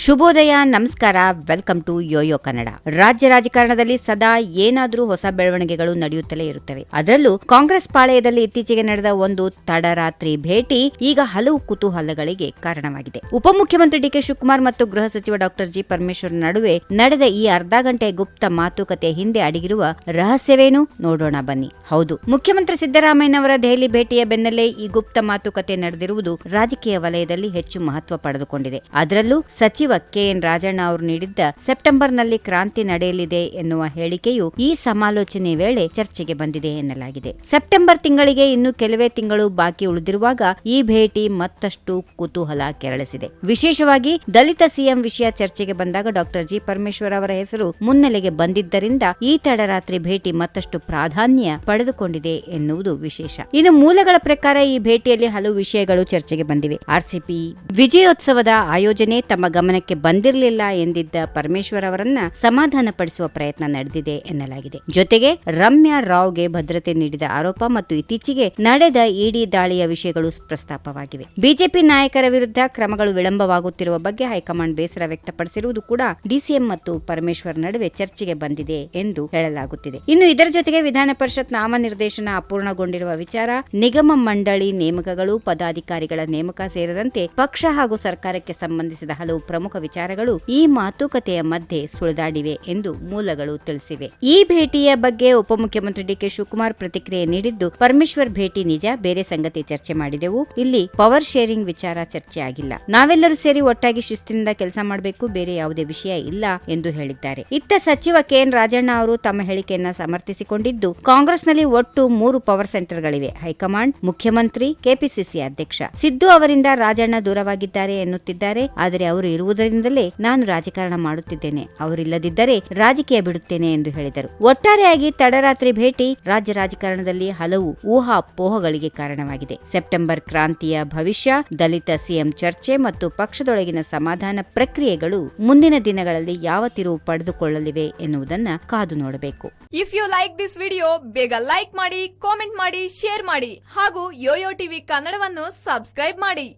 ಶುಭೋದಯ, ನಮಸ್ಕಾರ, welcome to Yoyo Kannada. ರಾಜ್ಯ ರಾಜಕಾರಣದಲ್ಲಿ ಸದಾ ಏನಾದರೂ ಹೊಸ ಬೆಳವಣಿಗೆಗಳು ನಡೆಯುತ್ತಲೇ ಇರುತ್ತವೆ. ಅದರಲ್ಲೂ ಕಾಂಗ್ರೆಸ್ ಪಾಳೆಯದಲ್ಲಿ ಇತ್ತೀಚೆಗೆ ನಡೆದ ಒಂದು ತಡರಾತ್ರಿ ಭೇಟಿ ಈಗ ಹಲವು ಕುತೂಹಲಗಳಿಗೆ ಕಾರಣವಾಗಿದೆ. ಉಪಮುಖ್ಯಮಂತ್ರಿ ಡಿಕೆ ಶಿವಕುಮಾರ್ ಮತ್ತು ಗೃಹ ಸಚಿವ ಡಾಕ್ಟರ್ ಜಿ ಪರಮೇಶ್ವರ್ ನಡುವೆ ನಡೆದ ಈ ಅರ್ಧ ಗಂಟೆ ಗುಪ್ತ ಮಾತುಕತೆ ಹಿಂದೆ ಅಡಗಿರುವ ರಹಸ್ಯವೇನು? ನೋಡೋಣ ಬನ್ನಿ. ಹೌದು, ಮುಖ್ಯಮಂತ್ರಿ ಸಿದ್ದರಾಮಯ್ಯನವರ ದೆಹಲಿ ಭೇಟಿಯ ಬೆನ್ನಲ್ಲೇ ಈ ಗುಪ್ತ ಮಾತುಕತೆ ನಡೆದಿರುವುದು ರಾಜಕೀಯ ವಲಯದಲ್ಲಿ ಹೆಚ್ಚು ಮಹತ್ವ ಪಡೆದುಕೊಂಡಿದೆ. ಅದರಲ್ಲೂ ಸಚಿವ ಕೆಎನ್ ರಾಜಣ್ಣ ಅವರು ನೀಡಿದ್ದ ಸೆಪ್ಟೆಂಬರ್ನಲ್ಲಿ ಕ್ರಾಂತಿ ನಡೆಯಲಿದೆ ಎನ್ನುವ ಹೇಳಿಕೆಯು ಈ ಸಮಾಲೋಚನೆ ವೇಳೆ ಚರ್ಚೆಗೆ ಬಂದಿದೆ ಎನ್ನಲಾಗಿದೆ. ಸೆಪ್ಟೆಂಬರ್ ತಿಂಗಳಿಗೆ ಇನ್ನು ಕೆಲವೇ ತಿಂಗಳು ಬಾಕಿ ಉಳಿದಿರುವಾಗ ಈ ಭೇಟಿ ಮತ್ತಷ್ಟು ಕುತೂಹಲ ಕೆರಳಿಸಿದೆ. ವಿಶೇಷವಾಗಿ ದಲಿತ ಸಿಎಂ ವಿಷಯ ಚರ್ಚೆಗೆ ಬಂದಾಗ ಡಾಕ್ಟರ್ ಜಿ. ಪರಮೇಶ್ವರ್ ಅವರ ಹೆಸರು ಮುನ್ನೆಲೆಗೆ ಬಂದಿದ್ದರಿಂದ ಈ ತಡರಾತ್ರಿ ಭೇಟಿ ಮತ್ತಷ್ಟು ಪ್ರಾಧಾನ್ಯ ಪಡೆದುಕೊಂಡಿದೆ ಎನ್ನುವುದು ವಿಶೇಷ. ಇನ್ನು ಮೂಲಗಳ ಪ್ರಕಾರ ಈ ಭೇಟಿಯಲ್ಲಿ ಹಲವು ವಿಷಯಗಳು ಚರ್ಚೆಗೆ ಬಂದಿವೆ. ಆರ್ಸಿಪಿ ವಿಜಯೋತ್ಸವದ ಆಯೋಜನೆ ತಮ್ಮ ಗಮನಕ್ಕೆ ಬಂದಿರಲಿಲ್ಲ ಎಂದಿದ್ದ ಪರಮೇಶ್ವರ್ ಅವರನ್ನ ಸಮಾಧಾನ ಪಡಿಸುವ ಪ್ರಯತ್ನ ನಡೆದಿದೆ ಎನ್ನಲಾಗಿದೆ. ಜೊತೆಗೆ ರಮ್ಯಾ ರಾವ್ಗೆ ಭದ್ರತೆ ನೀಡಿದ ಆರೋಪ ಮತ್ತು ಇತ್ತೀಚೆಗೆ ನಡೆದ ಇಡಿ ದಾಳಿಯ ವಿಷಯಗಳು ಪ್ರಸ್ತಾಪವಾಗಿವೆ. ಬಿಜೆಪಿ ನಾಯಕರ ವಿರುದ್ಧ ಕ್ರಮಗಳು ವಿಳಂಬವಾಗುತ್ತಿರುವ ಬಗ್ಗೆ ಹೈಕಮಾಂಡ್ ಬೇಸರ ವ್ಯಕ್ತಪಡಿಸಿರುವುದು ಕೂಡ ಡಿಸಿಎಂ ಮತ್ತು ಪರಮೇಶ್ವರ್ ನಡುವೆ ಚರ್ಚೆಗೆ ಬಂದಿದೆ ಎಂದು ಹೇಳಲಾಗುತ್ತಿದೆ. ಇನ್ನು ಇದರ ಜೊತೆಗೆ ವಿಧಾನ ಪರಿಷತ್ ನಾಮನಿರ್ದೇಶನ ಅಪೂರ್ಣಗೊಂಡಿರುವ ವಿಚಾರ, ನಿಗಮ ಮಂಡಳಿ ನೇಮಕಗಳು, ಪದಾಧಿಕಾರಿಗಳ ನೇಮಕ ಸೇರಿದಂತೆ ಪಕ್ಷ ಹಾಗೂ ಸರ್ಕಾರಕ್ಕೆ ಸಂಬಂಧಿಸಿದ ಹಲವು ವಿಚಾರಗಳು ಈ ಮಾತುಕತೆಯ ಮಧ್ಯೆ ಸುಳಿದಾಡಿವೆ ಎಂದು ಮೂಲಗಳು ತಿಳಿಸಿವೆ. ಈ ಭೇಟಿಯ ಬಗ್ಗೆ ಉಪಮುಖ್ಯಮಂತ್ರಿ ಡಿಕೆ ಶಿವಕುಮಾರ್ ಪ್ರತಿಕ್ರಿಯೆ ನೀಡಿದ್ದು, ಪರಮೇಶ್ವರ್ ಭೇಟಿ ನಿಜ, ಬೇರೆ ಸಂಗತಿ ಚರ್ಚೆ ಮಾಡಿದೆವು. ಇಲ್ಲಿ ಪವರ್ ಶೇರಿಂಗ್ ವಿಚಾರ ಚರ್ಚೆ ಆಗಿಲ್ಲ ನಾವೆಲ್ಲರೂ ಸೇರಿ ಒಟ್ಟಾಗಿ ಶಿಸ್ತಿನಿಂದ ಕೆಲಸ ಮಾಡಬೇಕು, ಬೇರೆ ಯಾವುದೇ ವಿಷಯ ಇಲ್ಲ ಎಂದು ಹೇಳಿದ್ದಾರೆ. ಇತ್ತ ಸಚಿವ ಕೆ ಎನ್ ರಾಜಣ್ಣ ಅವರು ತಮ್ಮ ಹೇಳಿಕೆಯನ್ನ ಸಮರ್ಥಿಸಿಕೊಂಡಿದ್ದು, ಕಾಂಗ್ರೆಸ್ನಲ್ಲಿ ಒಟ್ಟು ಮೂರು ಪವರ್ ಸೆಂಟರ್ಗಳಿವೆ. ಹೈಕಮಾಂಡ್, ಮುಖ್ಯಮಂತ್ರಿ, ಕೆಪಿಸಿಸಿ ಅಧ್ಯಕ್ಷ. ಸಿದ್ದು ಅವರಿಂದ ರಾಜಣ್ಣ ದೂರವಾಗಿದ್ದಾರೆ ಎನ್ನುತ್ತಿದ್ದಾರೆ. ಆದರೆ ಅವರು ಇರುವುದರಿಂದಲೇ ನಾನು ರಾಜಕಾರಣ ಮಾಡುತ್ತಿದ್ದೇನೆ. ಅವರಿಲ್ಲದಿದ್ದರೆ ರಾಜಕೀಯ ಬಿಡುತ್ತೇನೆ ಎಂದು ಹೇಳಿದರು. ಒಟ್ಟಾರೆಯಾಗಿ ತಡರಾತ್ರಿ ಭೇಟಿ ರಾಜ್ಯ ರಾಜಕಾರಣದಲ್ಲಿ ಹಲವು ಊಹಾಪೋಹಗಳಿಗೆ ಕಾರಣವಾಗಿದೆ. ಸೆಪ್ಟೆಂಬರ್ ಕ್ರಾಂತಿಯ ಭವಿಷ್ಯ, ದಲಿತ ಸಿಎಂ ಚರ್ಚೆ ಮತ್ತು ಪಕ್ಷದೊಳಗಿನ ಸಮಾಧಾನ ಪ್ರಕ್ರಿಯೆಗಳು ಮುಂದಿನ ದಿನಗಳಲ್ಲಿ ಯಾವ ತಿರುವು ಪಡೆದುಕೊಳ್ಳಲಿವೆ ಎನ್ನುವುದನ್ನ ಕಾದು ನೋಡಬೇಕು. If you like this video ಬೇಗ ಲೈಕ್ ಮಾಡಿ ಕಾಮೆಂಟ್ ಮಾಡಿ ಶೇರ್ ಮಾಡಿ ಹಾಗೂ ಯೋಯೋ ಟಿವಿ ಕನ್ನಡವನ್ನು ಸಬ್ಸ್ಕ್ರೈಬ್ ಮಾಡಿ.